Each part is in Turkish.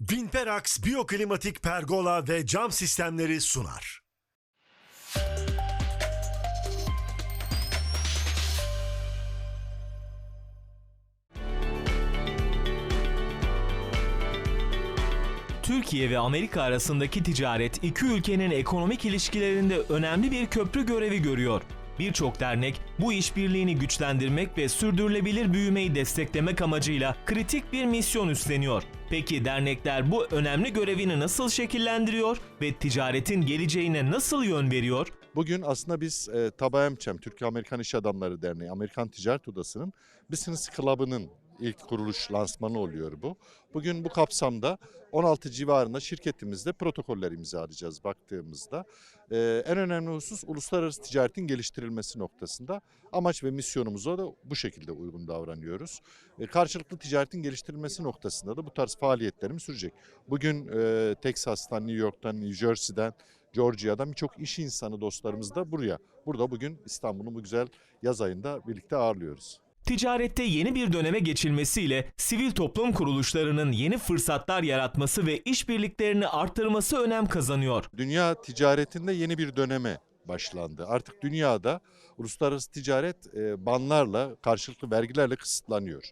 Vinperax Biyoklimatik Pergola ve Cam Sistemleri sunar. Türkiye ve Amerika arasındaki ticaret iki ülkenin ekonomik ilişkilerinde önemli bir köprü görevi görüyor. Birçok dernek bu işbirliğini güçlendirmek ve sürdürülebilir büyümeyi desteklemek amacıyla kritik bir misyon üstleniyor. Peki dernekler bu önemli görevini nasıl şekillendiriyor ve ticaretin geleceğine nasıl yön veriyor? Bugün aslında biz e, Taba Emçem, Türkiye-Amerikan İş Adamları Derneği, Amerikan Ticaret Odası'nın Business Club'ının ilk kuruluş lansmanı oluyor bu. Bugün bu kapsamda 16 civarında şirketimizde protokoller imzalayacağız baktığımızda. E, en önemli husus uluslararası ticaretin geliştirilmesi noktasında amaç ve misyonumuza da bu şekilde uygun davranıyoruz. E, karşılıklı ticaretin geliştirilmesi noktasında da bu tarz faaliyetlerimiz sürecek. Bugün e, Texas'tan, New York'tan, New Jersey'den, Georgia'dan birçok iş insanı dostlarımız da buraya. Burada bugün İstanbul'un bu güzel yaz ayında birlikte ağırlıyoruz. Ticarette yeni bir döneme geçilmesiyle sivil toplum kuruluşlarının yeni fırsatlar yaratması ve işbirliklerini arttırması önem kazanıyor. Dünya ticaretinde yeni bir döneme başlandı. Artık dünyada uluslararası ticaret e, banlarla, karşılıklı vergilerle kısıtlanıyor.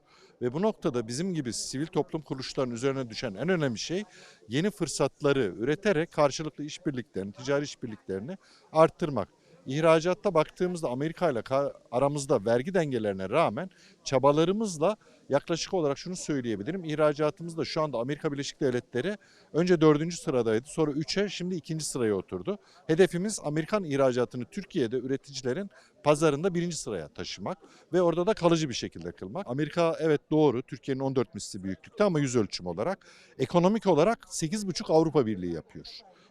Ve bu noktada bizim gibi sivil toplum kuruluşlarının üzerine düşen en önemli şey yeni fırsatları üreterek karşılıklı işbirliklerini, ticari işbirliklerini arttırmak. İhracatta baktığımızda Amerika ile aramızda vergi dengelerine rağmen çabalarımızla yaklaşık olarak şunu söyleyebilirim. İhracatımızda şu anda Amerika Birleşik Devletleri önce dördüncü sıradaydı sonra üçe şimdi ikinci sıraya oturdu. Hedefimiz Amerikan ihracatını Türkiye'de üreticilerin pazarında birinci sıraya taşımak ve orada da kalıcı bir şekilde kılmak. Amerika evet doğru Türkiye'nin 14 misli büyüklükte ama yüz ölçüm olarak ekonomik olarak 8,5 Avrupa Birliği yapıyor.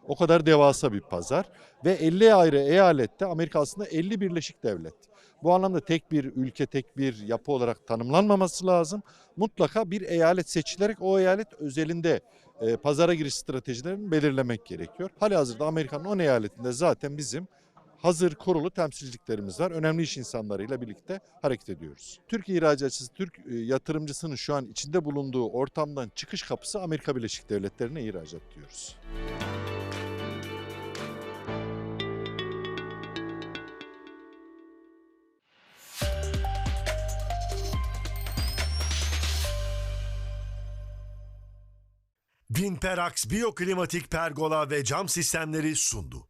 O kadar devasa bir pazar ve 50 ayrı eyalette Amerika aslında 50 birleşik devlet. Bu anlamda tek bir ülke, tek bir yapı olarak tanımlanmaması lazım. Mutlaka bir eyalet seçilerek o eyalet özelinde e, pazara giriş stratejilerini belirlemek gerekiyor. Halihazırda Amerika'nın 10 eyaletinde zaten bizim hazır kurulu temsilciliklerimiz var. Önemli iş insanlarıyla birlikte hareket ediyoruz. Türk ihracatçısı, Türk e, yatırımcısının şu an içinde bulunduğu ortamdan çıkış kapısı Amerika Birleşik Devletleri'ne ihracat diyoruz. Vinperax Biyoklimatik Pergola ve Cam Sistemleri sundu.